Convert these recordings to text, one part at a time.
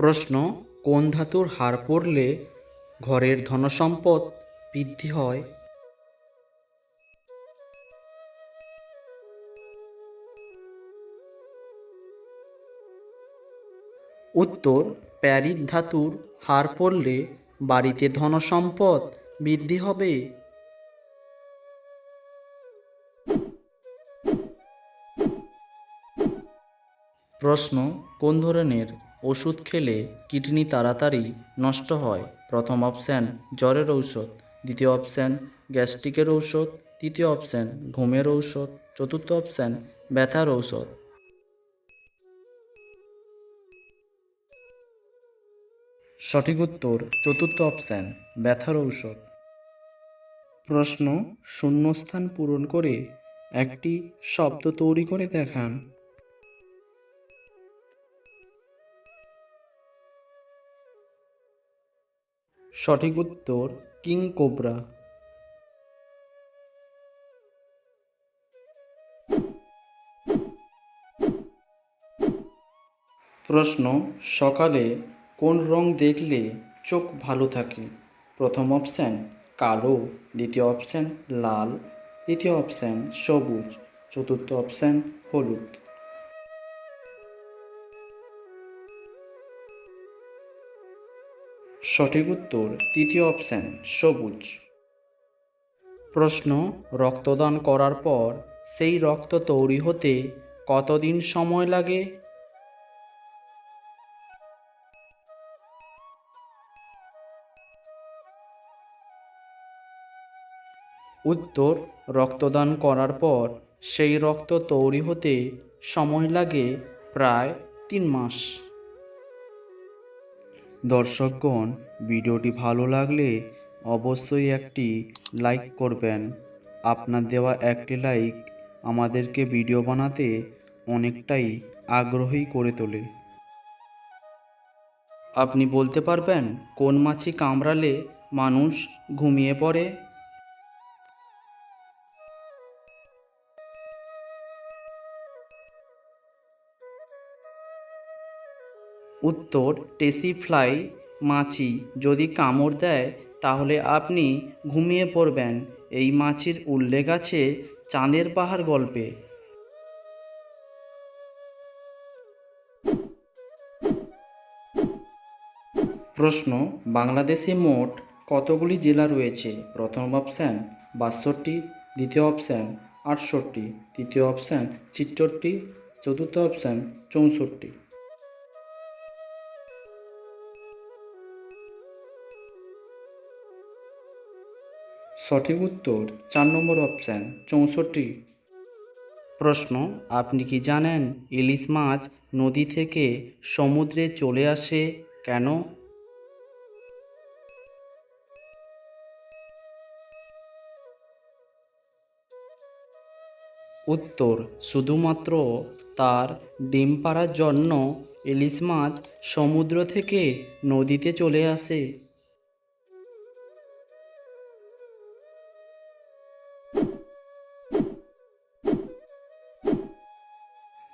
প্রশ্ন, কোন ধাতুর হার পড়লে ঘরের ধনসম্পদ বৃদ্ধি হয়? উত্তর প্যারিক ধাতুর হার পড়লে বাড়িতে ধনসম্পদ বৃদ্ধি হবে। প্রশ্ন, কোন ধরনের ওষুধ খেলে কিডনি তাড়াতাড়ি নষ্ট হয়। প্রথম অপশান, জ্বরের ঔষধ। দ্বিতীয় অপশান, গ্যাস্ট্রিকের ঔষধ। তৃতীয় অপশান, ঘুমের ঔষধ। চতুর্থ অপশান, ব্যথার ঔষধ। সঠিক উত্তর, চতুর্থ অপশান, ব্যথার ঔষধ। প্রশ্ন শূন্যস্থান পূরণ করে একটি শব্দ তৈরি করে দেখান। সঠিক উত্তর কিং কোবরা। প্রশ্ন, সকালে কোন রং দেখলে চোখ ভালো থাকে? প্রথম অপশান, কালো, দ্বিতীয় অপশান, লাল, তৃতীয় অপশান, সবুজ, চতুর্থ অপশান, হলুদ। সঠিক উত্তর, তৃতীয় অপশান, সবুজ। প্রশ্ন, রক্তদান করার পর সেই রক্ত তৈরি হতে কতদিন সময় লাগে? উত্তর, রক্তদান করার পর সেই রক্ত তৈরি হতে সময় লাগে প্রায় তিন মাস। দর্শকগণ, ভিডিওটি ভালো লাগলে অবশ্যই একটি লাইক করবেন। আপনার দেওয়া একটি লাইক আমাদেরকে ভিডিও বানাতে অনেকটাই আগ্রহী করে তোলে। আপনি বলতে পারবেন, কোন মাছি কামড়ালে মানুষ ঘুমিয়ে পড়ে? উত্তর টেসি ফ্লাই মাছি। যদি কামড় দেয়, তাহলে আপনি ঘুমিয়ে পড়বেন। এই মাছির উল্লেখ আছে চাঁদের পাহাড় গল্পে। প্রশ্ন, বাংলাদেশে মোট কতগুলি জেলা রয়েছে? প্রথম অপশান, বাষট্টি, দ্বিতীয় অপশান, আটষট্টি, তৃতীয় অপশান ছিষট্টি চতুর্থ অপশান, চৌষট্টি। সঠিক উত্তর চার নম্বর অপশান চৌষট্টি। প্রশ্ন, আপনি কি জানেন ইলিশ মাছ নদী থেকে সমুদ্রে চলে আসে কেন? উত্তর, শুধুমাত্র তার ডিম পাড়ার জন্য ইলিশ মাছ সমুদ্র থেকে নদীতে চলে আসে।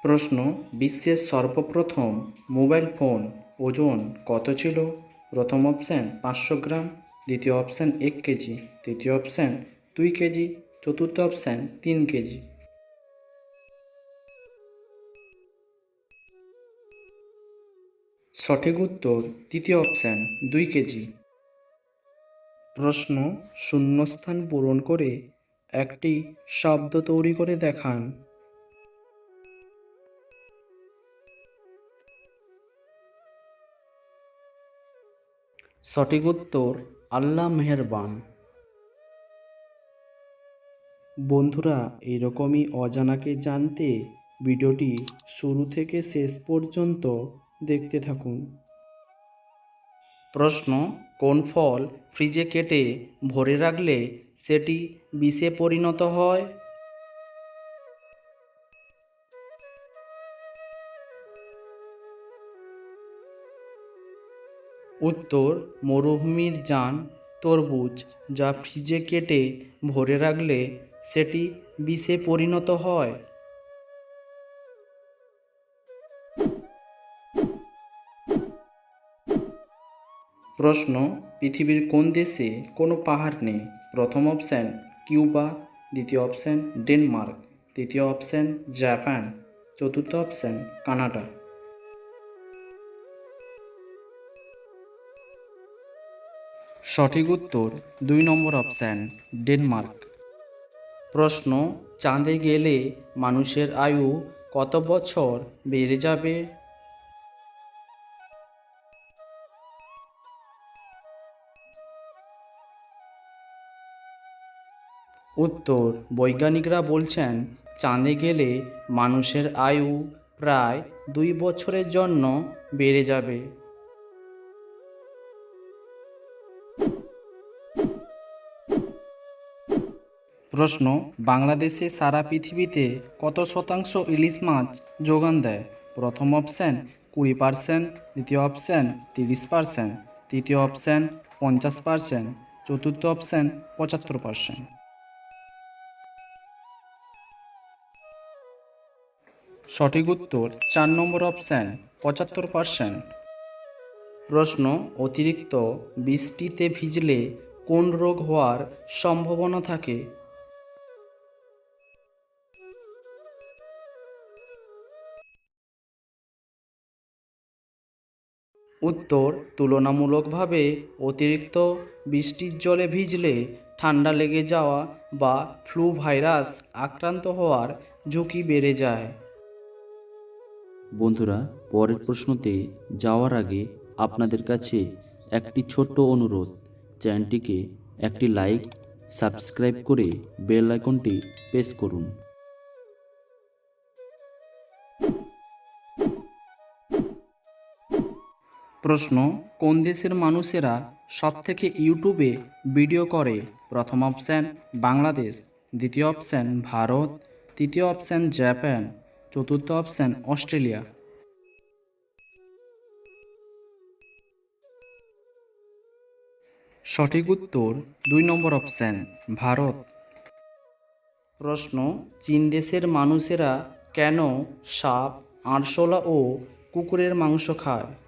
প্রশ্ন, বিশ্বের সর্বপ্রথম মোবাইল ফোন ওজন কত ছিল? প্রথম অপশান পাঁচশো গ্রাম, দ্বিতীয় অপশান এক কেজি, তৃতীয় অপশান দুই কেজি, চতুর্থ অপশান তিন কেজি। সঠিক উত্তর, তৃতীয় অপশান দুই কেজি। প্রশ্ন, শূন্যস্থান পূরণ করে একটি শব্দ তৈরি করে দেখান। সঠিক উত্তর, আল্লাহ মেহেরবান। বন্ধুরা, এরকমই অজানাকে জানতে ভিডিওটি শুরু থেকে শেষ পর্যন্ত দেখতে থাকুন। প্রশ্ন, কোন ফল ফ্রিজে কেটে ভরে রাখলে সেটি বিষে পরিণত হয়? উত্তর, মরুভূমির যান তরমুজ, যা ফ্রিজে কেটে ভরে রাখলে সেটি বিষে পরিণত হয়। প্রশ্ন, পৃথিবীর কোন দেশে কোনো পাহাড় নেই? প্রথম অপশান, কিউবা, দ্বিতীয় অপশান, ডেনমার্ক, তৃতীয় অপশান, জাপান, চতুর্থ অপশান, কানাডা। সঠিক উত্তর দুই নম্বর অপশান, ডেনমার্ক। প্রশ্ন, চাঁদে গেলে মানুষের আয়ু কত বছর বেড়ে যাবে? উত্তর, বৈজ্ঞানিকরা বলছেন, চাঁদে গেলে মানুষের আয়ু প্রায় দুই বছরের জন্য বেড়ে যাবে। প্রশ্ন, বাংলাদেশে সারা পৃথিবীতে কত শতাংশ ইলিশ মাছ যোগান দেয়? প্রথম অপশান কুড়ি পার্সেন্ট দ্বিতীয় অপশান তিরিশ পার্সেন্ট তৃতীয় অপশান পঞ্চাশ পার্সেন্ট চতুর্থ অপশান পঁচাত্তর পার্সেন্ট সঠিক উত্তর, চার নম্বর অপশান পঁচাত্তর পার্সেন্ট প্রশ্ন, অতিরিক্ত বৃষ্টিতে ভিজলে কোন রোগ হওয়ার সম্ভাবনা থাকে? উত্তর তুলনামূলকভাবে অতিরিক্ত বৃষ্টির জলে ভিজলে ঠান্ডা লেগে যাওয়া বা ফ্লু ভাইরাস আক্রান্ত হওয়ার ঝুঁকি বেড়ে যায়। বন্ধুরা, পরের প্রশ্নতে যাওয়ার আগে আপনাদের কাছে একটি ছোট্ট অনুরোধ। চ্যানেলটিকে একটি লাইক, সাবস্ক্রাইব করে বেল আইকনটি প্রেস করুন। প্রশ্ন, কোন দেশের মানুষেরা সবথেকে ইউটিউবে ভিডিও করে? প্রথম অপশান, বাংলাদেশ। দ্বিতীয় অপশান, ভারত। তৃতীয় অপশান, জাপান। চতুর্থ অপশান, অস্ট্রেলিয়া। সঠিক উত্তর, দুই নম্বর অপশান, ভারত। প্রশ্ন, চীন দেশের মানুষেরা কেন সাপ, আরশোলা ও কুকুরের মাংস খায়?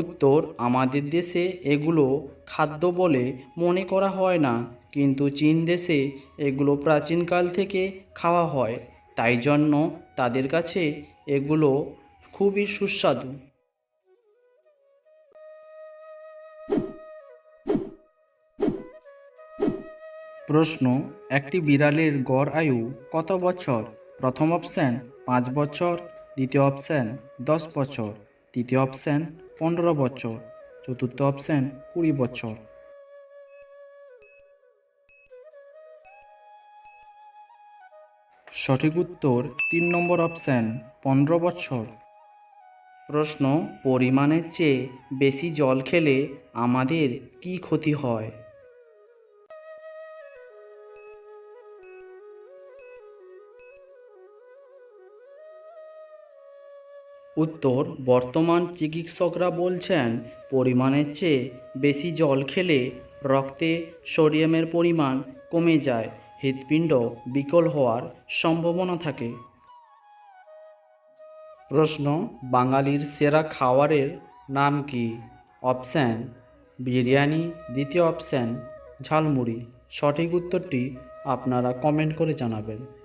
উত্তর আমাদের দেশে এগুলো খাদ্য বলে মনে করা হয় না, কিন্তু চীন দেশে এগুলো প্রাচীনকাল থেকে খাওয়া হয়, তাই জন্য তাদের কাছে এগুলো খুবই সুস্বাদু। প্রশ্ন, একটি বিড়ালের গড় আয়ু কত বছর? প্রথম অপশান পাঁচ বছর, দ্বিতীয় অপশান দশ বছর, তৃতীয় অপশান পনেরো বছর, চতুর্থ অপশান কুড়ি বছর। সঠিক উত্তর তিন নম্বর অপশান পনেরো বছর। প্রশ্ন, পরিমাণের চেয়ে বেশি জল খেলে আমাদের কি ক্ষতি হয়? উত্তর, বর্তমান চিকিৎসকরা বলছেন, পরিমাণের চেয়ে বেশি জল খেলে রক্তে সোডিয়ামের পরিমাণ কমে যায়, হৃৎপিণ্ড বিকল হওয়ার সম্ভাবনা থাকে। প্রশ্ন, বাঙালির সেরা খাবারের নাম কি? অপশান, বিরিয়ানি। দ্বিতীয় অপশান, ঝালমুড়ি। সঠিক উত্তরটি আপনারা কমেন্ট করে জানাবেন।